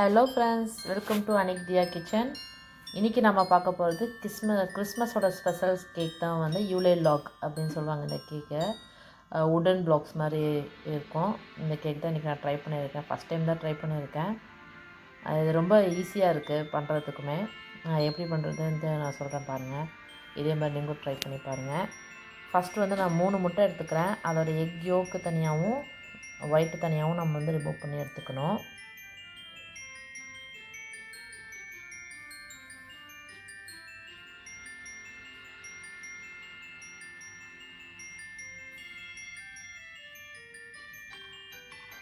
Hello friends welcome to Anik Diya kitchen இன்றைக்கி நம்ம பார்க்க போகிறது கிறிஸ்மஸ் கிறிஸ்மஸோட ஸ்பெஷல் கேக் தான் வந்து யூலே லாக் அப்படின்னு சொல்லுவாங்க இந்த கேக்கை உடன் பிளாக்ஸ் மாதிரி இருக்கும். இந்த கேக் தான் இன்றைக்கி நான் ட்ரை பண்ணியிருக்கேன். ஃபஸ்ட் டைம் தான் ட்ரை பண்ணியிருக்கேன். இது ரொம்ப ஈஸியாக இருக்குது பண்ணுறதுக்குமே நான் எப்படி பண்ணுறதுன்ட்டு நான் சொல்கிறேன் பாருங்கள் இதே மாதிரி நீங்களும் ட்ரை பண்ணி பாருங்கள் ஃபஸ்ட்டு வந்து நான் மூணு முட்டை எடுத்துக்கிறேன். அதோட எக் யோக்கு தனியாகவும் ஒயிட்டு தனியாகவும் நம்ம வந்து ரிமூவ் பண்ணி எடுத்துக்கணும்.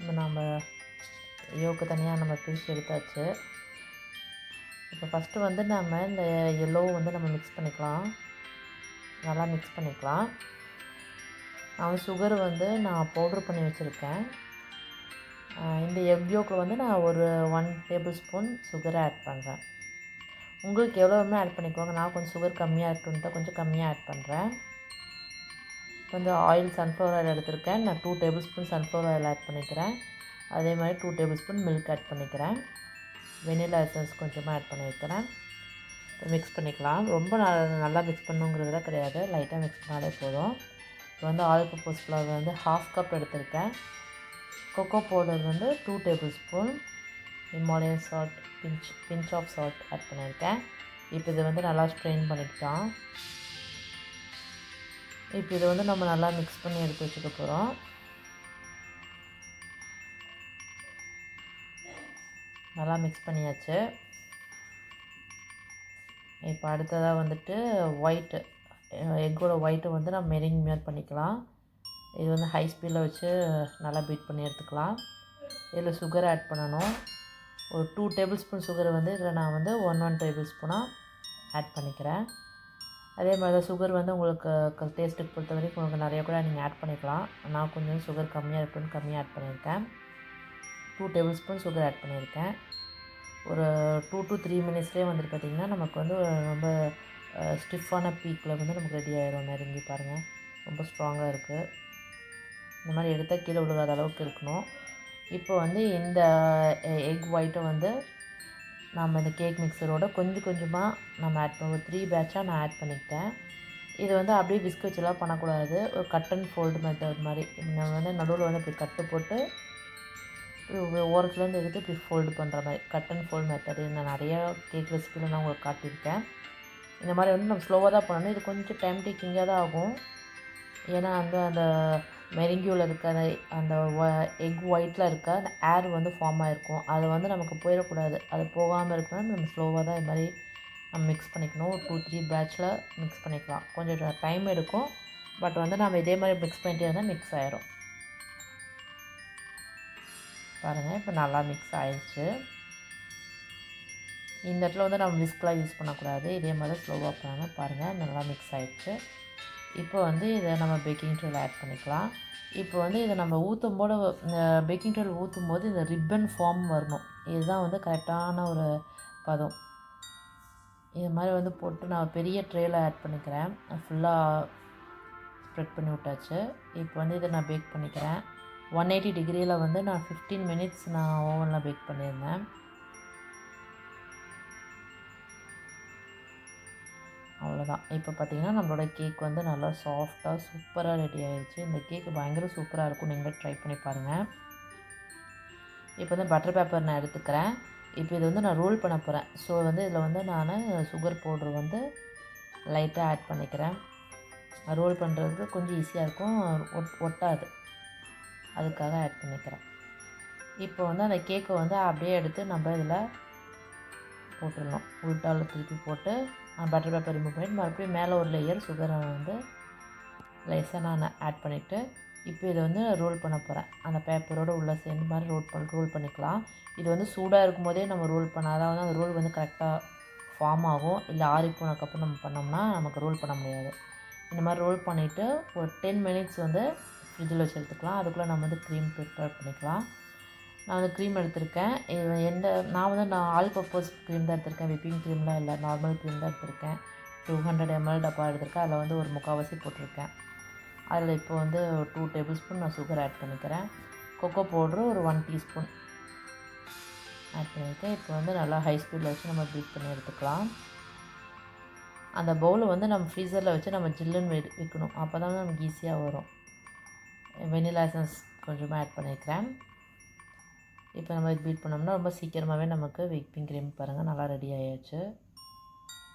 இப்போ நம்ம யோக்கு தனியாக நம்ம பிரித்து எடுத்தாச்சு. இப்போ ஃபஸ்ட்டு வந்து நம்ம இந்த எல்லோ வந்து நம்ம மிக்ஸ் பண்ணிக்கலாம். நல்லா மிக்ஸ் பண்ணிக்கலாம். நான் சுகர் வந்து நான் பவுட்ரு பண்ணி வச்சுருக்கேன். இந்த எக் யோக்கில் வந்து நான் ஒரு ஒன் டேபிள் ஸ்பூன் சுகரை ஆட் பண்ணுறேன் உங்களுக்கு எவ்வளோவுமே ஆட் பண்ணிக்கோங்க. நான் கொஞ்சம் சுகர் கம்மியாக இருக்குன்னு தான் கொஞ்சம் கம்மியாக ஆட் பண்ணுறேன் கொஞ்சம் ஆயில் சன்ஃப்ளவர் ஆயில் எடுத்திருக்கேன். நான் two tablespoon sunflower oil add பண்ணிக்கிறேன். அதே மாதிரி two tablespoon milk add பண்ணிக்கிறேன். வெனிலா எசன்ஸ் கொஞ்சமாக ஆட் பண்ணி வைக்கிறேன். மிக்ஸ் பண்ணிக்கலாம். ரொம்ப நல்லா மிக்ஸ் பண்ணுங்கிறதுலாம் கிடையாது. லைட்டாக மிக்ஸ் பண்ணாலே போதும். இப்போ வந்து ஆல் பர்பஸ் ஃப்ளவர் வந்து ஹாஃப் கப் எடுத்திருக்கேன். கொக்கோ பவுடர் வந்து two tablespoon Himalayan salt pinch pinch of salt add பண்ணியிருக்கேன். இப்போ இதை வந்து நல்லா ஸ்ட்ரெயின் பண்ணிக்கிட்டோம் இப்போ இதை வந்து நம்ம நல்லா மிக்ஸ் பண்ணி எடுத்து வச்சுக்க போகிறோம் நல்லா மிக்ஸ் பண்ணியாச்சு. இப்போ அடுத்ததாக வந்துட்டு ஒயிட்டு எக்கோட ஒயிட்டை வந்து நம்ம மெரிங் மேட் பண்ணிக்கலாம். இது வந்து ஹை ஸ்பீடில் வச்சு நல்லா பீட் பண்ணி எடுத்துக்கலாம். இதில் சுகர் ஆட் பண்ணணும். ஒரு டூ டேபிள் ஸ்பூன் சுகரை வந்து இதில் நான் வந்து ஒன் ஒன் டேபிள் ஸ்பூனாக ஆட் பண்ணிக்கிறேன். அதே மாதிரி தான் சுகர் வந்து உங்களுக்கு டேஸ்ட்டுக்கு பொறுத்த வரைக்கும் உங்களுக்கு நிறைய கூட நீங்கள் ஆட் பண்ணிக்கலாம். நான் கொஞ்சம் சுகர் கம்மியாக இருக்குன்னு கம்மியாக ஆட் பண்ணியிருக்கேன். Two tablespoon sugar add பண்ணியிருக்கேன். ஒரு டூ டு த்ரீ மினிட்ஸ்லேயே வந்துட்டு பார்த்திங்கன்னா நமக்கு வந்து ரொம்ப ஸ்டிஃபான பீக்கில் வந்து நமக்கு ரெடி ஆகிரும் நெருங்கி பாருங்கள் ரொம்ப ஸ்ட்ராங்காக இருக்குது இந்த மாதிரி எடுத்தால் கீழே விழுகாத அளவுக்கு இருக்கணும். இப்போ வந்து இந்த எக் ஒயிட்டை வந்து நம்ம இந்த கேக் மிக்சரோட கொஞ்சம் கொஞ்சமாக நம்ம ஆட் பண்ணுவோம் த்ரீ பேட்சாக நான் ஆட் பண்ணிக்கிட்டேன். இது வந்து அப்படியே பிஸ்க் வச்சுலாம் பண்ணக்கூடாது. ஒரு கட் அண்ட் ஃபோல்டு மெத்தட் மாதிரி. நம்ம வந்து நடுவில் வந்து இப்படி கட்டு போட்டு ஓரத்துலேருந்து எடுத்து இப்படி ஃபோல்டு பண்ணுற மாதிரி. கட் அண்ட் ஃபோல்டு மெத்தடு நான் நிறையா கேக் ரெசிபியில் நான் உங்களுக்கு காட்டியிருக்கேன். இந்த மாதிரி வந்து நம்ம ஸ்லோவாக தான் பண்ணணும். இது கொஞ்சம் டைம் டேக்கிங்காக தான் ஆகும். ஏன்னா வந்து அந்த மெரிங்கியூவில் இருக்க அந்த அந்த எக் ஒயிட்டில் இருக்க அந்த ஏர் வந்து ஃபார்ம் ஆகிருக்கும் அது வந்து நமக்கு போயிடக்கூடாது. அது போகாமல் இருக்கணும்னா நம்ம ஸ்லோவாக தான் இது மாதிரி நம்ம மிக்ஸ் பண்ணிக்கணும். ஒரு டூ த்ரீ பேட்சில் மிக்ஸ் பண்ணிக்கலாம். கொஞ்சம் டைம் எடுக்கும். பட் வந்து நம்ம இதே மாதிரி மிக்ஸ் பண்ணிட்டே இருந்தால் மிக்ஸ் ஆகிரும் பாருங்கள் இப்போ நல்லா மிக்ஸ் ஆயிடுச்சு இந்த இடத்துல வந்து நம்ம விஸ்க்லாம் யூஸ் பண்ணக்கூடாது. இதே மாதிரி ஸ்லோவாக பண்ணாமல் பாருங்கள் நல்லா மிக்ஸ் ஆகிடுச்சு இப்போ வந்து இதை நம்ம பேக்கிங் டூல் ஆட் பண்ணிக்கலாம். இப்போ வந்து இதை நம்ம ஊற்றும் போது பேக்கிங் டூல் ஊற்றும் போது இந்த ரிப்பன் ஃபார்ம் வரணும். இதுதான் வந்து கரெக்டான ஒரு பதம். இது மாதிரி வந்து போட்டு நான் பெரிய ட்ரேயில் ஆட் பண்ணிக்கிறேன். ஃபுல்லாக ஸ்ப்ரெட் பண்ணி விட்டாச்சு. இப்போ வந்து இதை நான் பேக் பண்ணிக்கிறேன். ஒன் எயிட்டி டிகிரியில் வந்து நான் ஃபிஃப்டீன் மினிட்ஸ் நான் ஓவனில் பேக் பண்ணியிருந்தேன். அவ்வளோதான் இப்போ பார்த்திங்கன்னா நம்மளோட கேக் வந்து நல்லா சாஃப்டாக சூப்பராக ரெடி ஆகிடுச்சு இந்த கேக் பயங்கர சூப்பராக இருக்கும். நீங்களே ட்ரை பண்ணி பாருங்கள் இப்போ வந்து பட்டர் பேப்பர் நான் எடுத்துக்கிறேன். இப்போ இது வந்து நான் ரோல் பண்ண போகிறேன் ஸோ வந்து இதில் வந்து நான் சுகர் பவுட்ரு வந்து லைட்டாக ஆட் பண்ணிக்கிறேன். ரோல் பண்ணுறதுக்கு கொஞ்சம் ஈஸியாக இருக்கும். ஒட் ஒட்டாது. அதுக்காக ஆட் பண்ணிக்கிறேன். இப்போ வந்து அந்த கேக்கை வந்து அப்படியே எடுத்து நம்ம இதில் போட்டுடணும். உள்டாவில் திருப்பி போட்டு பட்டர் பேப்பர் ரிமூவ் பண்ணிவிட்டு மறுபடியும் மேலே ஒரு லேயர் சுகரை வந்து லேசாக நான் ஆட் பண்ணிவிட்டு இப்போ இதை வந்து ரோல் பண்ண போகிறேன் அந்த பேப்பரோடு உள்ளே சேர்ந்து மாதிரி ரோல் பண்ண ரோல் பண்ணிக்கலாம். இது வந்து சூடாக இருக்கும் போதே நம்ம ரோல் பண்ணால் தான் வந்து அந்த ரோல் வந்து கரெக்டாக ஃபார்ம் ஆகும். இல்லை ஆறி போனதுக்கப்புறம் நம்ம பண்ணோம்னா நமக்கு ரோல் பண்ண முடியாது. இந்த மாதிரி ரோல் பண்ணிவிட்டு ஒரு டென் மினிட்ஸ் வந்து ஃப்ரிட்ஜில் வச்சு எடுத்துக்கலாம். அதுக்குள்ளே நம்ம வந்து க்ரீம் ப்ரிப்பேர் பண்ணிக்கலாம். நான் வந்து க்ரீம் எடுத்திருக்கேன். எந்த நான் வந்து நான் ஆல் பர்பஸ் க்ரீம் தான் எடுத்திருக்கேன். விப்பிங் க்ரீம்லாம் இல்லை. நார்மல் க்ரீம் தான் எடுத்திருக்கேன். டூ ஹண்ட்ரட் எம்எல் டப்பா எடுத்திருக்கேன். அதில் வந்து ஒரு முக்கால்வாசி போட்டிருக்கேன். அதில் இப்போ வந்து டூ டேபிள் ஸ்பூன் நான் சுகர் ஆட் பண்ணிக்கிறேன். கொக்கோ பவுட்ரு ஒரு ஒன் டீஸ்பூன் ஆட் பண்ணியிருக்கேன். இப்போ வந்து நல்லா ஹை ஸ்பீடில் வச்சு நம்ம பீட் பண்ணி எடுத்துக்கலாம். அந்த பவுலை வந்து நம்ம ஃப்ரீசரில் வச்சு நம்ம ஜில்லுன்னு வை வைக்கணும். அப்போ தான் நமக்கு ஈஸியாக வரும். வெனிலா எசன்ஸ் கொஞ்சமாக ஆட் பண்ணிக்கிறேன். இப்போ நம்ம பீட் பண்ணோம்னா ரொம்ப சீக்கிரமாகவே நமக்கு விப்பிங் க்ரீம் பாருங்கள் நல்லா ரெடி ஆயாச்சு.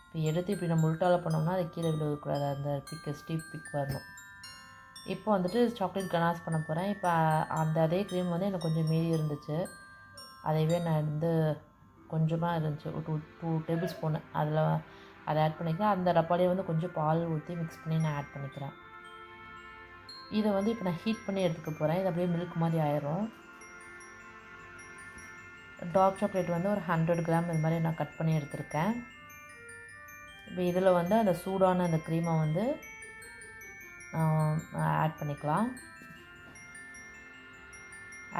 இப்போ எடுத்து இப்படி நம்ம உள்டால பண்ணோம்னா அது கீழே விழுகக்கூடாது. அந்த பிக்கு ஸ்டீப் பிக் வரணும். இப்போ வந்துட்டு சாக்லேட் கனாஸ் பண்ண போகிறேன் இப்போ அந்த அதே க்ரீம் வந்து எனக்கு கொஞ்சம் மீறி இருந்துச்சு. அதையவே நான் வந்து கொஞ்சமாக இருந்துச்சு. ஒரு டூ டூ டேபிள் ஸ்பூனு அதில் அதை ஆட் பண்ணிக்கிறேன். அந்த டப்பாலேயே வந்து கொஞ்சம் பால் ஊற்றி மிக்ஸ் பண்ணி நான் ஆட் பண்ணிக்கிறேன். இதை வந்து இப்போ நான் ஹீட் பண்ணி எடுத்துக்க போகிறேன் இது அப்படியே மில்க் மாதிரி ஆயிரும். டார்க் சாக்லேட் வந்து ஒரு ஹண்ட்ரட் கிராம் இது மாதிரி நான் கட் பண்ணி எடுத்திருக்கேன். இப்போ இதில் வந்து அந்த சூடான அந்த க்ரீமை வந்து ஆட் பண்ணிக்கலாம்.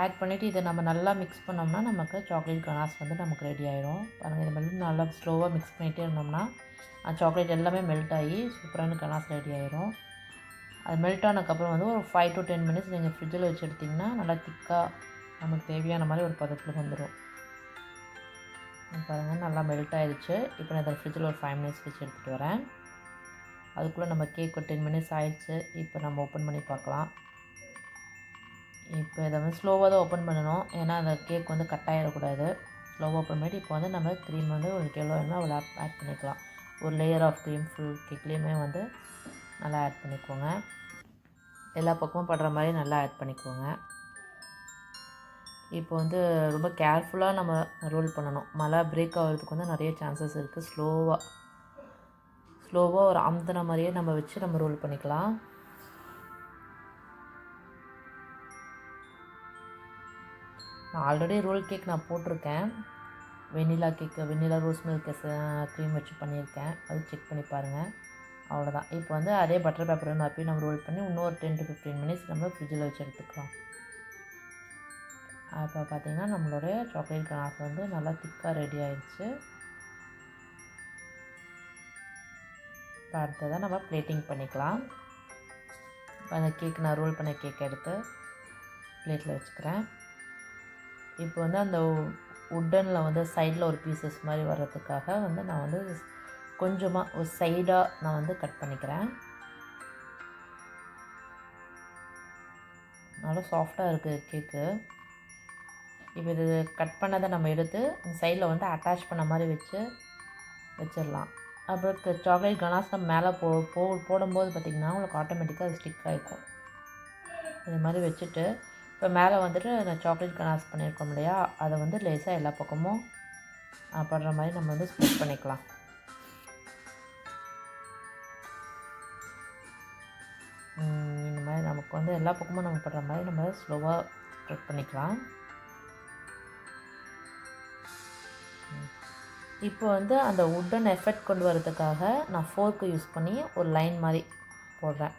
ஆட் பண்ணிவிட்டு இதை நம்ம நல்லா மிக்ஸ் பண்ணோம்னா நமக்கு சாக்லேட் கனாஸ் வந்து நமக்கு ரெடி ஆகிடும் பாருங்கள் இது மாதிரி நல்லா ஸ்லோவாக மிக்ஸ் பண்ணிகிட்டே இருந்தோம்னா அந்த சாக்லேட் எல்லாமே மெல்ட் ஆகி சூப்பரான கனாஸ் ரெடி ஆகிடும் அது மெல்ட் ஆனதுக்கப்புறம் வந்து ஒரு ஃபைவ் டு டென் மினிட்ஸ் நீங்கள் ஃப்ரிட்ஜில் வச்சு எடுத்திங்கன்னா நல்லா திக்காக நமக்கு தேவையான மாதிரி ஒரு பதத்தில் வந்துடும் பாருங்கள் நல்லா மெல்ட் ஆகிடுச்சு இப்போ நான் இதை ஃப்ரிட்ஜில் ஒரு ஃபைவ் மினிட்ஸ் வச்சு எடுத்துகிட்டு வரேன். அதுக்குள்ளே நம்ம கேக் ஒரு டென் மினிட்ஸ் ஆயிடுச்சு. இப்போ நம்ம ஓப்பன் பண்ணி பார்க்கலாம். இப்போ இதை வந்து ஸ்லோவாக தான் ஓப்பன் பண்ணணும். ஏன்னா அந்த கேக் வந்து கட் ஆகிடக்கூடாது ஸ்லோவாக ஓப்பன் பண்ணிட்டு இப்போ வந்து நம்ம க்ரீம் வந்து உங்களுக்கு எவ்வளோ வேணுமோ அவ்வளோ ஆட் பண்ணிக்கலாம். ஒரு லேயர் ஆஃப் க்ரீம் ஃபுல் கேக்லேயுமே வந்து நல்லா ஆட் பண்ணிக்கோங்க. எல்லா பக்கமும் படுற மாதிரி நல்லா ஆட் பண்ணிக்கோங்க. இப்போ வந்து ரொம்ப கேர்ஃபுல்லாக நம்ம ரோல் பண்ணணும். மழை பிரேக் ஆகிறதுக்கு வந்து நிறைய சான்சஸ் இருக்குது ஸ்லோவாக ஸ்லோவாக ஒரு அமுத்தின மாதிரியே நம்ம வச்சு நம்ம ரோல் பண்ணிக்கலாம். நான் ஆல்ரெடி ரோல் கேக் நான் போட்டிருக்கேன். Vanilla cake vanilla rose milk cream வச்சு பண்ணியிருக்கேன். அது செக் பண்ணி பாருங்கள் அவ்வளோதான் இப்போ வந்து அதே பட்டர் பேப்பர் வந்து அப்பயும் நம்ம ரோல் பண்ணி இன்னொரு டென் டு ஃபிஃப்டீன் மினிட்ஸ் நம்ம ஃப்ரிட்ஜில் வச்சு எடுத்துக்கலாம். அப்போ பார்த்திங்கன்னா நம்மளுடைய சாக்லேட் கனாஸ் வந்து நல்லா திக்காக ரெடி ஆயிடுச்சு இப்போ அடுத்ததாக நம்ம பிளேட்டிங் பண்ணிக்கலாம். இப்போ அந்த கேக் நான் ரோல் பண்ண கேக் எடுத்து பிளேட்டில் வச்சுக்கிறேன். இப்போ வந்து அந்த உட்டனில் வந்து சைடில் ஒரு பீசஸ் மாதிரி வர்றதுக்காக வந்து நான் வந்து கொஞ்சமாக ஒரு சைடாக நான் வந்து கட் பண்ணிக்கிறேன். நல்லா சாஃப்டாக இருக்குது கேக்கு இப்போ இது கட் பண்ணதை நம்ம எடுத்து சைடில் வந்து அட்டாச் பண்ண மாதிரி வச்சு வச்சிடலாம். அப்புறம் சாக்லேட் கனாஸ் நம்ம மேலே போ போ போடும்போது பார்த்திங்கன்னா உங்களுக்கு ஆட்டோமேட்டிக்காக அது ஸ்டிக் ஆகிக்கும் இது மாதிரி வச்சுட்டு இப்போ மேலே வந்துட்டு நான் சாக்லேட் கனாஸ் பண்ணியிருக்கோம் இல்லையா? அதை வந்து லேசாக எல்லா பக்கமும் படுற மாதிரி நம்ம வந்து ஸ்ப்ரெட் பண்ணிக்கலாம். இந்த மாதிரி நமக்கு வந்து எல்லா பக்கமும் நம்ம படுற மாதிரி நம்ம ஸ்லோவாக ஸ்ப்ரெட் பண்ணிக்கலாம். இப்போ வந்து அந்த உட்டன் எஃபெக்ட் கொண்டு வரதுக்காக நான் ஃபோர்க்கு யூஸ் பண்ணி ஒரு லைன் மாதிரி போடுறேன்.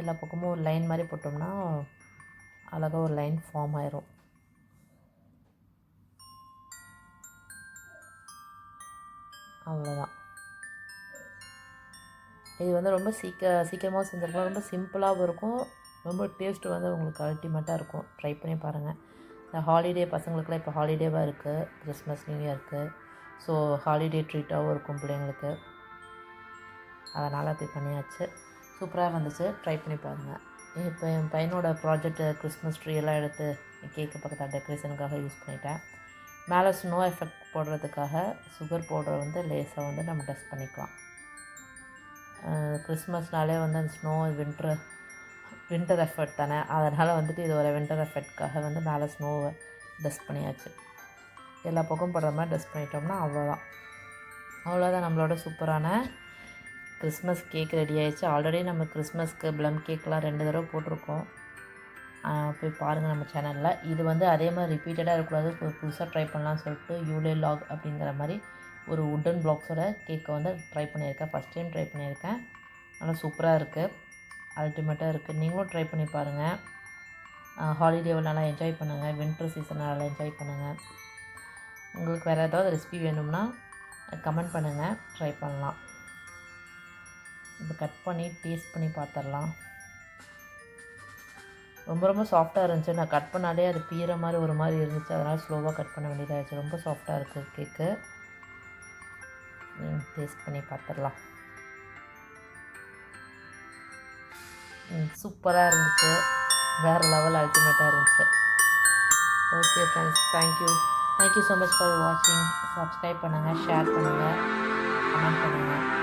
எல்லா பக்கமும் ஒரு லைன் மாதிரி போட்டோம்னா அழகாக ஒரு லைன் ஃபார்ம் ஆயிரும். அவ்வளோதான் இது வந்து ரொம்ப சீக்க சீக்கிரமாக செஞ்சிருக்கலாம் ரொம்ப சிம்பிளாகவும் இருக்கும். ரொம்ப டேஸ்ட்டு வந்து உங்களுக்கு அல்டிமேட்டாக இருக்கும். ட்ரை பண்ணி பாருங்கள் இந்த ஹாலிடே பசங்களுக்குலாம் இப்போ ஹாலிடேவாக இருக்குது கிறிஸ்மஸ் நியூ இயர்க்கு ஸோ ஹாலிடே ட்ரீட்டாகவும் இருக்கும் பிள்ளைங்களுக்கு. அதனால் அப்படி பண்ணியாச்சு. சூப்பராக வந்துச்சு. ட்ரை பண்ணி பாருங்கள் இப்போ என் பையனோட ப்ராஜெக்ட் கிறிஸ்மஸ் ட்ரீ எல்லாம் எடுத்து கேக்கு பக்கத்தில் டெக்கரேஷனுக்காக யூஸ் பண்ணிட்டேன். மேலே ஸ்னோ எஃபெக்ட் போடுறதுக்காக சுகர் பவுடர் வந்து லேசாக வந்து நம்ம டெஸ்ட் பண்ணிக்கலாம். கிறிஸ்மஸ்னாலே வந்து அந்த ஸ்னோ வின்ட்ரு வின்டர் எஃபர்ட் தானே? அதனால் வந்துட்டு இது ஒரு வின்டர் எஃபெக்ட்காக வந்து மேலே ஸ்னோவை டஸ்ட் பண்ணியாச்சு. எல்லா பக்கம் படுற மாதிரி டஸ்ட் பண்ணிட்டோம்னா அவ்வளோதான் அவ்வளோதான் நம்மளோட சூப்பரான கிறிஸ்மஸ் கேக் ரெடி ஆயிடுச்சு. ஆல்ரெடி நம்ம கிறிஸ்மஸ்க்கு ப்ளம் கேக்லாம் ரெண்டு தடவை போட்டிருக்கோம். போய் பாருங்கள் நம்ம சேனலில் இது வந்து அதே மாதிரி ரிப்பீட்டடாக இருக்கக்கூடாது. புதுசாக ட்ரை பண்ணலாம்னு சொல்லிட்டு யூலே லாக் அப்படிங்கிற மாதிரி ஒரு உட்டன் பிளாக்ஸோட கேக்கை வந்து ட்ரை பண்ணியிருக்கேன். ஃபஸ்ட் டைம் ட்ரை பண்ணியிருக்கேன். நல்லா சூப்பராக இருக்குது அல்டிமேட்டாக இருக்குது நீங்களும் ட்ரை பண்ணி பாருங்கள் ஹாலிடேவை நல்லா என்ஜாய் பண்ணுங்கள் வின்டர் சீசனை நல்லா என்ஜாய் பண்ணுங்கள் உங்களுக்கு வேறு ஏதாவது ரெசிபி வேணும்னா கமெண்ட் பண்ணுங்கள் ட்ரை பண்ணலாம். இப்போ கட் பண்ணி டேஸ்ட் பண்ணி பார்த்துடலாம் ரொம்ப ரொம்ப சாஃப்டாக இருந்துச்சு. நான் கட் பண்ணாலே அது பீற மாதிரி ஒரு மாதிரி இருந்துச்சு. அதனால் ஸ்லோவாக கட் பண்ண வேண்டியதாகிடுச்சு ரொம்ப சாஃப்டாக இருக்குது கேக்கு டேஸ்ட் பண்ணி பார்த்துடலாம் சூப்பராக இருந்துச்சு. வேறு லெவல் அல்டிமேட்டாக இருந்துச்சு. Okay friends thank you thank you so much for வாட்சிங் சப்ஸ்கிரைப் பண்ணுங்கள் ஷேர் பண்ணுங்கள் கமெண்ட் பண்ணுங்கள்